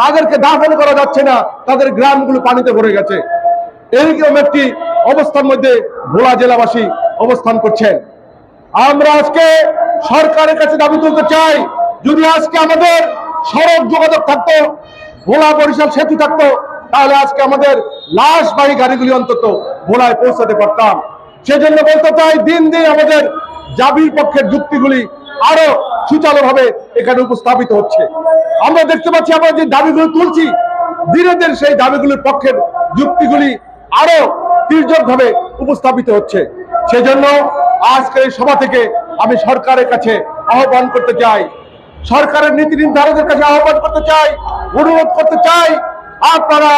তাদেরকে দাফন করা যাচ্ছে না, তাদের গ্রামগুলো পানিতে ভরে গেছে। এইরকম একটি অবস্থার মধ্যে ভোলা জেলাবাসী অবস্থান করছেন। আমরা আজকে সরকারের কাছে দাবি তুলতে চাই, যদি আজকে আমাদের সড়ক যোগাযোগ থাকতো, ভোলা বরিশাল সেতু থাকতো, তাহলে আজকে আমাদের লাশবাহী গাড়িগুলি অন্তত ভোলায় পৌঁছাতে পারতাম। সেজন্য বলতে চাই, দিন দিন আমাদের জাবির পক্ষের যুক্তিগুলি আরও সুচারুভাবে এখানে উপস্থাপিত হচ্ছে। আমরা দেখতে পাচ্ছি, আমরা যে দাবিগুলো তুলছি ধীরে ধীরে সেই দাবিগুলির পক্ষের যুক্তিগুলি আরও তীর্যকভাবে উপস্থাপিত হচ্ছে। সেজন্য আজকের সভা থেকে আমি সরকারের কাছে আহ্বান করতে চাই, সরকারের নীতি নির্ধারকের কাছে আহ্বান করতে চাই, অনুরোধ করতে চাই, আপনারা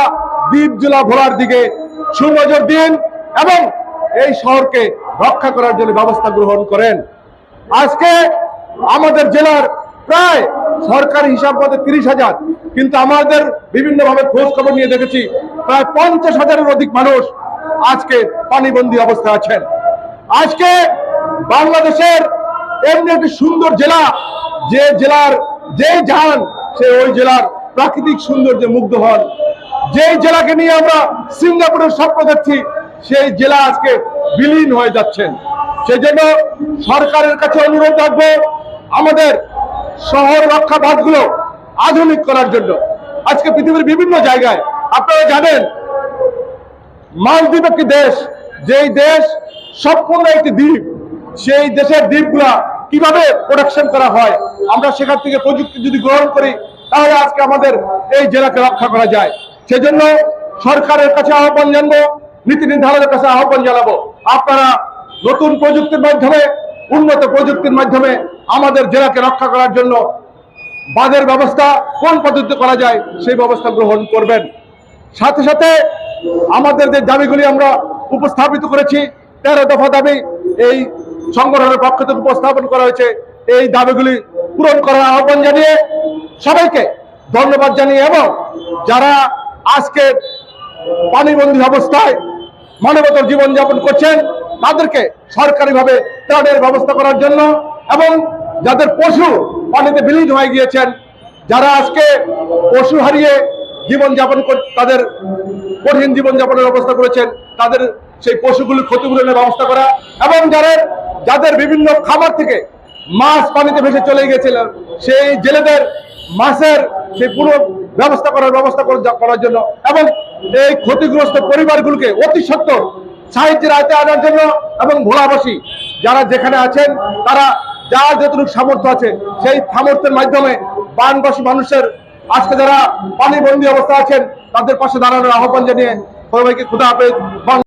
দ্বীপ জেলা ভোলার দিকে সুনজর দিন এবং এই শহরকে রক্ষা করার জন্য ব্যবস্থা গ্রহণ করেন। আজকে আমাদের জেলার প্রায় সরকারি হিসাব মতে তিরিশ হাজার। কিন্তু আমাদের বিভিন্ন ভাবে খোঁজ খবর নিয়ে দেখেছি, প্রায় পঞ্চাশ হাজারের অধিক মানুষ আজকে পানিবন্দী অবস্থায় আছেন। আজকে বাংলাদেশের এমনি একটি সুন্দর জেলা, যে জেলার যে যান সে ওই জেলার প্রাকৃতিক সৌন্দর্যে মুগ্ধ হন। যে জেলাকে নিয়ে আমরা সিঙ্গাপুরের স্বপ্ন দেখছি, সেই জেলা আজকে বিলীন হয়ে যাচ্ছেন। সেজন্য সরকারের কাছে অনুরোধ রাখব আমাদের শহর রক্ষা পথগুলো আধুনিক করার জন্য। আজকে পৃথিবীর বিভিন্ন জায়গায় আপনারা জানেন, মালদ্বীপ একটি দেশ, যেই দেশ সম্পূর্ণ একটি দ্বীপ, সেই দেশের দ্বীপগুলা কীভাবে প্রোডাকশন করা হয়, আমরা সেখান থেকে প্রযুক্তি যদি গ্রহণ করি, তাহলে আজকে আমাদের এই জেলাকে রক্ষা করা যায়। সেজন্য সরকারের কাছে আহ্বান জানব, নীতি নির্ধারণের কাছে আহ্বান জানাব। আপনারা নতুন প্রযুক্তির মাধ্যমে উন্নত প্রযুক্তির মাধ্যমে আমাদের জেলাকে রক্ষা করার জন্য বাঁধের ব্যবস্থা কোন পদ্ধতিতে করা যায় সেই ব্যবস্থা গ্রহণ করবেন। সাথে সাথে আমাদের যে দাবিগুলি আমরা উপস্থাপিত করেছি, তেরো দফা দাবি এই সংগঠনের পক্ষ থেকে উপস্থাপন করা হয়েছে। এই দাবিগুলি পূরণ করার আহ্বান জানিয়ে সবাইকে ধন্যবাদ জানিয়ে এবং যারা আজকে পানিবন্দী অবস্থায় মানবতার জীবনযাপন করছেন, তাদেরকে সরকারিভাবে ত্রাণের ব্যবস্থা করার জন্য এবং যাদের পশু পানিতে বিলীন হয়ে গিয়েছেন, যারা আজকে পশু হারিয়ে জীবনযাপন তাদের কঠিন জীবনযাপনের ব্যবস্থা করেছেন, তাদের সেই পশুগুলির ক্ষতিপূরণের ব্যবস্থা করা এবং যারা, যাদের বিভিন্ন খাবার থেকে মাছ পানিতে ভেসে চলে গিয়েছিল, সেই জেলেদের মাছের সেই পুরো ব্যবস্থা করার ব্যবস্থা করার জন্য এবং এই ক্ষতিগ্রস্ত পরিবারগুলোকে অতি সত্য সাহিত্যের আয়তে আনার জন্য এবং ভোলাবাসী যারা যেখানে আছেন, তারা যার যতটুকু সামর্থ্য আছে, সেই সামর্থ্যের মাধ্যমে বানবাসী মানুষের আজকে যারা পানিবন্দী অবস্থা আছেন, তাদের পাশে দাঁড়ানোর আহ্বান জানিয়ে সবাইকে খুদা বাংলা